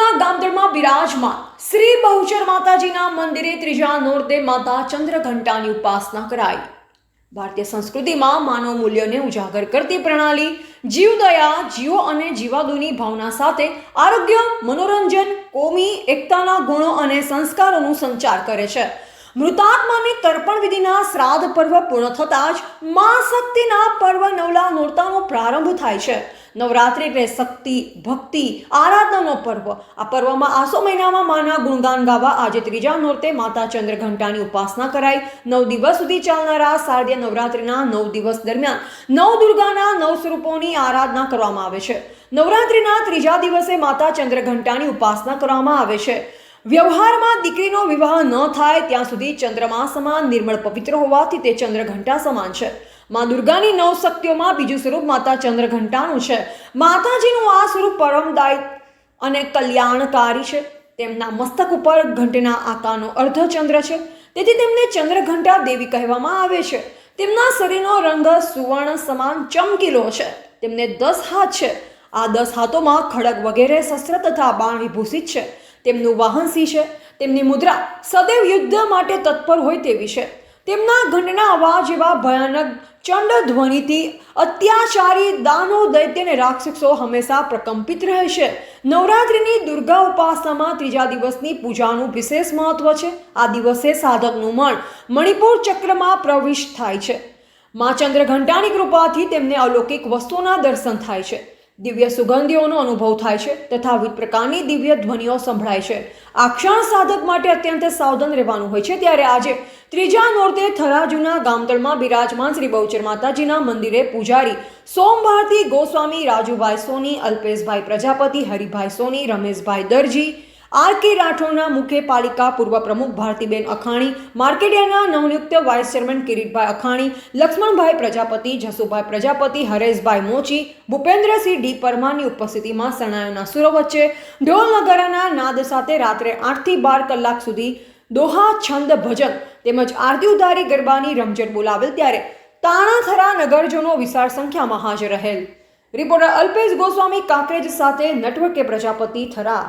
થરાજુના ગામદળમાં બિરાજમાન શ્રી બહુચર માતાજીના મંદિરે ત્રીજા નોરતે માતા ચંદ્રઘંટાની ઉપાસના કરાઈ. ભારતીય સંસ્કૃતિમાં માનવ મૂલ્યોને ઉજાગર કરતી પ્રણાલી જીવદયા જીવો અને જીવાદુની ભાવના સાથે આરોગ્ય, મનોરંજન, કોમી, એકતાના ગુણો અને સંસ્કારોનું સંચાર કરે છે. મૃતાત્માની તર્પણ વિધિના શ્રાદ્ધ પર્વ પૂર્ણ થતાં જ મા શક્તિના પર્વ નવલા નોરતાનો પ્રારંભ થાય છે. નવરાત્રિ એટલે શક્તિ, ભક્તિ, આરાધનાનો પર્વ. આ પર્વમાં આસો મહિનામાં માના ગુણગાન ગાવા આજે ત્રીજા નોરતે માતા ચંદ્રઘંટાની ઉપાસના કરાઈ. નવ દિવસ સુધી ચાલનારા શારદીય નવરાત્રિના નવ દિવસ દરમિયાન નવ દુર્ગાના નવ સ્વરૂપોની આરાધના કરવામાં આવે છે. નવરાત્રિના ત્રીજા દિવસે માતા ચંદ્રઘંટાની ઉપાસના કરવામાં આવે છે. વ્યવહારમાં દીકરીનો વિવાહ ન થાય ત્યાં સુધી ચંદ્રમા સમાન નિર્મળ પવિત્ર હોવાથી તે ચંદ્રઘંટા સમાન છે. મા દુર્ગાની નવ શક્તિઓમાં બીજું સ્વરૂપ માતા ચંદ્રઘંટાનું છે. માતાજીનું આ સ્વરૂપ પરમદાયી અને કલ્યાણકારી છે. તેમના મસ્તક ઉપર ઘંટના આકારનો અર્ધચંદ્ર છે. તેથી તેમને ચંદ્રઘંટા દેવી કહેવામાં આવે છે. તેમના શરીરનો રંગ સુવર્ણ સમાન ચમકીલો છે. તેમને દસ હાથ છે. આ દસ હાથોમાં ખડગ વગેરે શસ્ત્ર તથા બાણ વિભૂષિત છે. તેમનું વાહન સિંહ છે, તેમની મુદ્રા સદૈવ યુદ્ધ માટે તત્પર હોય તેવી છે. તેમના ઘંટના અવાજ એવા ભયાનક ચંડ ધ્વનિથી અત્યાચારી દાનો દૈત્ય અને રાક્ષસો હંમેશા પ્રકંપિત રહે છે. નવરાત્રિની દુર્ગા ઉપાસનામાં ત્રીજા દિવસની પૂજાનું વિશેષ મહત્વ છે. આ દિવસે સાધકનું મન મણિપુર ચક્રમાં પ્રવિષ્ટ થાય છે. મા ચંદ્રઘંટાની કૃપાથી તેમને અલૌકિક વસ્તુઓના દર્શન થાય છે. દિવ્ય સુગંધીઓનો અનુભવ થાય છે, તથા વિવિધ પ્રકારની દિવ્ય ધ્વનિઓ સંભળાય છે. આ ક્ષણ સાધક માટે અત્યંત સાવધાન રહેવાનું હોય છે. ત્યારે આજે ત્રીજા નોરતે થરાજુના ગામતળમાં બિરાજમાન શ્રી બહુચર માતાજીના મંદિરે પૂજારી સોમભારતી ગોસ્વામી રાજુભાઈ સોની, અલ્પેશભાઈ પ્રજાપતિ, હરિભાઈ સોની, રમેશભાઈ દરજી આર કે રાઠોડના મુખ્ય પાલિકા પૂર્વ પ્રમુખ ભારતીબેન અખાણી, માર્કેડિયાના નવનિયુક્ત vice chairman Kiritbhai Akhani, Laxmanbhai Prajapati, Jasubhai Prajapati, Hareshbhai Mochi, Bhupendrasinh D પરમારની ઉપસ્થિતિમાં શરણાયોના સુરો વચ્ચે ઢોલ નગારાના નાદ સાથે રાત્રે આઠથી બાર કલાક સુધી દોહા, છંદ, ભજન તેમજ આરતી ઉદારી ગરબાની રમઝટ બોલાવેલ ત્યારે તાણાથરા નગરજનો વિશાળ સંખ્યામાં હાજર રહેલ. રિપોર્ટર અલ્પેશ ગોસ્વામી કાંકરેજ સાથે નટવર પ્રજાપતિ થરા